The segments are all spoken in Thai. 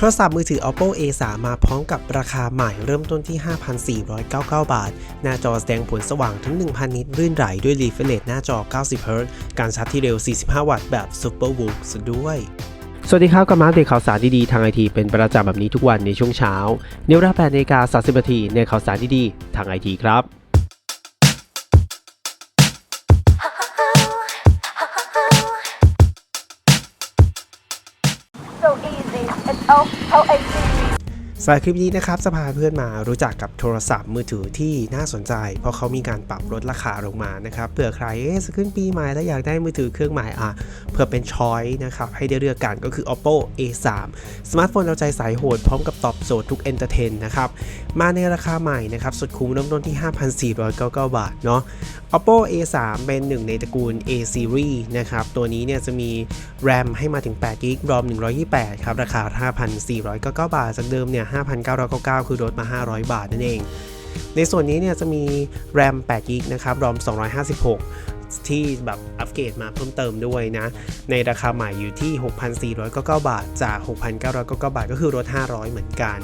โทรศัพท์มือถือ Oppo A3 มาพร้อมกับราคาใหม่เริ่มต้นที่ 5,499 บาท หน้าจอแสดงผลสว่างถึง 1,000 นิตรื่นไหลด้วย refresh หน้าจอ 90 Hz การชาร์จที่เร็ว 45 วัตต์แบบ Super v o o สุดด้วย สวัสดีครับกับมาอัปเดตข่าวสารดีๆ ทางไอทีเป็นประจำแบบนี้ทุกวันในช่วงเช้าในเวลา8นาฬิกา30นาทีในข่าวสารดีๆ ทางไอทีครับ and L L A C สำหรับคลิปนี้นะครับจะพาเพื่อนมารู้จักกับโทรศัพท์มือถือที่น่าสนใจ เพราะเขามีการปรับลดราคาลงมานะครับเผื่อใครเอ๊ะจะขึ้นปีใหม่แล้วอยากได้มือถือเครื่องใหม่อะเพื่อเป็นช้อยนะครับให้ได้เลือกกันก็คือ oppo a3 สมาร์ทโฟนเอาใจสายโหดพร้อมกับตอบโจทย์ทุกเอนเตอร์เทนนะครับมาในราคาใหม่นะครับสุดคุ้มเริ่มต้นที่ 5,499 บาทเนาะ oppo a3 เป็นหนึ่งในตระกูล a series นะครับตัวนี้เนี่ยจะมี RAM ให้มาถึง8 g b ROM 128ครับราคา 5,499 บาทจากเดิมเนี่ย5,999 คือลดมา 500 บาทนั่นเอง ในส่วนนี้เนี่ยจะมี RAM 8 g b นะครับ ROM 256 ที่แบบอัปเกรดมาเพิ่มเติมด้วยนะ ในราคาใหม่อยู่ที่ 6,499 บาท จาก 6,999 บาท ก็คือลด500 เหมือนกัน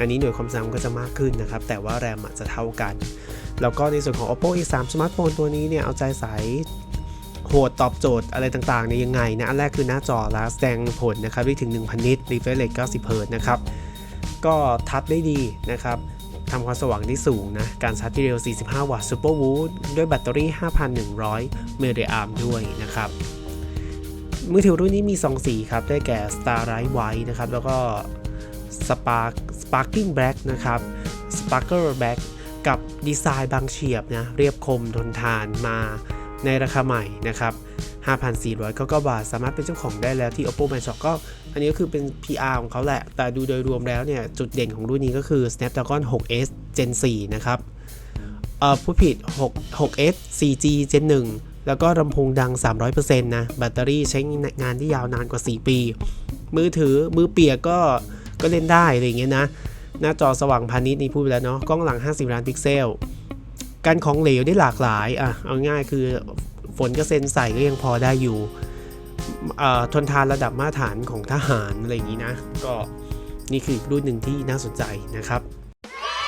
อันนี้หน่วยความจำก็จะมากขึ้นนะครับ แต่ว่า RAM อะจะเท่ากัน แล้วก็ในส่วนของ oppo a3 สมาร์ทโฟนตัวนี้เนี่ยเอาใจใส่โหดตอบโจทย์อะไรต่างๆในยังไงนะ อันแรกคือหน้าจอและแสดงผลนะครับได้ถึง 1,000 นิต refresh rate 90 Hz นะครับ ก็ทัชได้ดีนะครับทำความสว่างได้สูงนะ การชาร์จที่เร็ว 45 วัตต์ Super w o o ด้วยแบตเตอรี่ 5,100 มิลลิแอมด้วยนะครับ มือถือรุ่นนี้มี 2 สีครับ ได้แก่ Starlight White นะครับ แล้วก็ Spark Sparking Black นะครับ Sparkle Black กับดีไซน์บางเฉียบนะ เรียบคมทนทานมาในราคาใหม่นะครับ 5,499 บาท สามารถเป็นเจ้าของได้แล้วที่ Oppo My Shop ก็ อันนี้ก็คือเป็น PR ของเขาแหละ แต่ดูโดยรวมแล้วเนี่ย จุดเด่นของรุ่นนี้ก็คือ Snapdragon 6s Gen 4 นะครับ เอ่อผู้ผิด 6 6s 4G Gen 1 แล้วก็ลำโพงดัง 300%นะ แบตเตอรี่ใช้งานที่ยาวนานกว่า 4 ปี มือถือมือเปียกก็ก็เล่นได้อะไรอย่างเงี้ยนะ หน้าจอสว่างพาณิชย์นี่พูดไปแล้วเนาะ กล้องหลัง 50 ล้านพิกเซล การของเหลวได้หลากหลาย อะ เอาง่ายคือ ฝนก็เซ็นใส่ก็ยังพอได้อยู่ทนทานระดับมาตรฐานของทหารอะไรอย่างนี้นะ ก็นี่คืออรุ่นหนึ่งที่น่าสนใจนะครับ